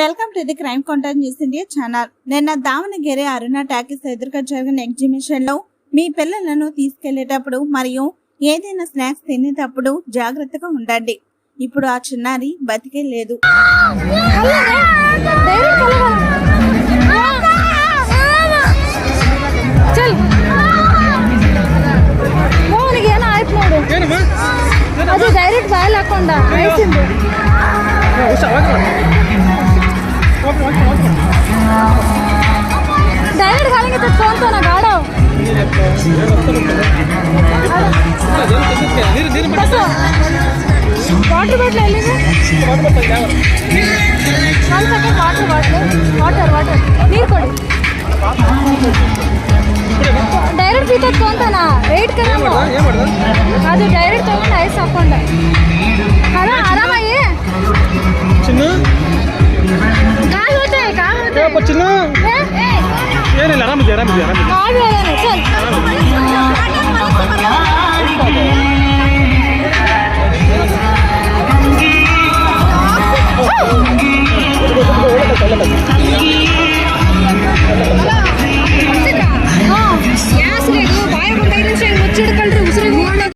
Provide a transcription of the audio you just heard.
Welcome to the crime contact news India channel. నిన్న దావణగిరి అరుణ talkies ఎదురుగా జరిగిన ఎగ్జిబిషన్లో మీ పిల్లలను తీసుకెళ్ళేటప్పుడు మరియు ఏదైనా స్నాక్స్ తినేటప్పుడు జాగ్రత్తగా ఉండండి. ఇప్పుడు ఆ చిన్నారి బతికే లేదు. డైరెక్ట్ బాయ్ లేకుండా ಆಯ್ತು ನೋಡು ಏನಮ್ಮ ಅದು ಡೈರೆಕ್ಟ್ ಬಾಯಲ್ಲಿ ಹಾಕೊಂಡ ವಯಸ್ಸಿಂದು ಡೈರೆಕ್ಟ್ ಗಾಳಿಗೆ ತಕ್ಕೊಂತಾನ ಗಾಡ ನೀರು ನೀರು ವಾಟರ್ ಬಾಟ್ಲ್ ಎಲ್ಲಿದೆ ಒಂದು second water bottle water water ನೀರು ಕೊಡಿ ಡೈರೆಕ್ಟ್ ಬೀತ ತಗೊಂತಾನ ವೆಯ್ಟ್ ಕರ ಏನ್ ಮಾಡ್ದ ಅದು ಡೈರೆಕ್ಟ್ ಹೋತೆ ಕಾಲ್ ಹೋತೆ ಏನಪ್ಪ ಚಿನ್ನು ಏ, ಏ, ಏನಿಲ್ಲ ಆರಾಮಿದೆ ಆರಾಮಿದೆ ಆರಾಮಿದೆ ಕಾಲ್ ಹೋದಾನೆ ಚಲ್